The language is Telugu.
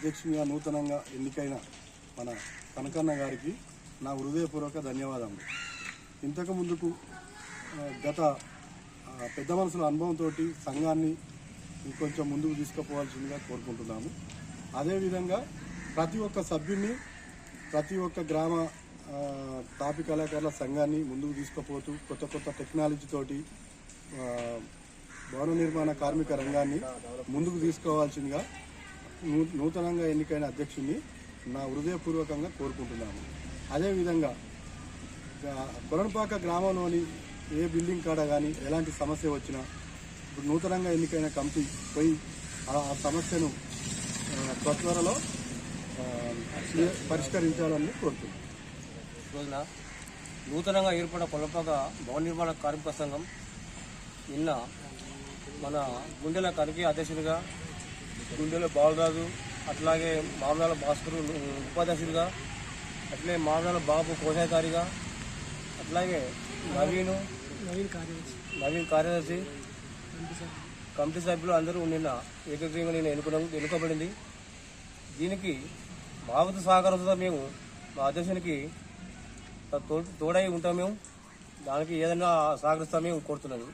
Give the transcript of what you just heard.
అధ్యక్షునిగా నూతనంగా ఎన్నికైన మన కనకన్న గారికి నా హృదయపూర్వక ధన్యవాదాలు ఇంతకు ముందుకు గత పెద్ద మనుషుల అనుభవంతో సంఘాన్ని ఇంకొంచెం ముందుకు తీసుకుపోవాల్సిందిగా కోరుకుంటున్నాము. అదేవిధంగా ప్రతి ఒక్క సభ్యుడిని ప్రతి ఒక్క గ్రామ తాపి కళాకారుల సంఘాన్ని ముందుకు తీసుకుపోతూ కొత్త కొత్త టెక్నాలజీతోటి భవన నిర్మాణ కార్మిక రంగాన్ని ముందుకు తీసుకోవాల్సిందిగా నూతనంగా ఎన్నికైన అధ్యక్షుడిని నా హృదయపూర్వకంగా కోరుకుంటున్నాను అదేవిధంగా కొరణపాక గ్రామంలోని ఏ బిల్డింగ్ కాడ కానీ ఎలాంటి సమస్య వచ్చినా ఇప్పుడు నూతనంగా ఎన్నికైన కమిటీ పోయి ఆ సమస్యను త్వరలో పరిష్కరించాలని కోరుతున్నాను రోజున నూతనంగా ఏర్పడిన కొలపాక భవన నిర్మాణ కార్మిక సంఘం నిన్న మన గుండెల కనికి అధ్యక్షుడిగా గుండెల బాలరాజు అట్లాగే మామనాల భాస్కరు ఉపాధ్యక్షుడిగా అట్లే మామనాల బాబు కోశాధికారిగా అట్లాగే నవీను నవీన్ కార్యదర్శి. కమిటీ సభ్యులు. అందరూ నిన్న ఏకగ్రీవంగా నేను ఎన్నుకోవడం ఎన్నుకోబడింది. దీనికి మా వంతు సహకారంతో మేము? మా అధ్యక్షునికి తోడై ఉంటాం మేము. దానికి ఏదైనా సహకరిస్తాం మేము కోరుతున్నాను.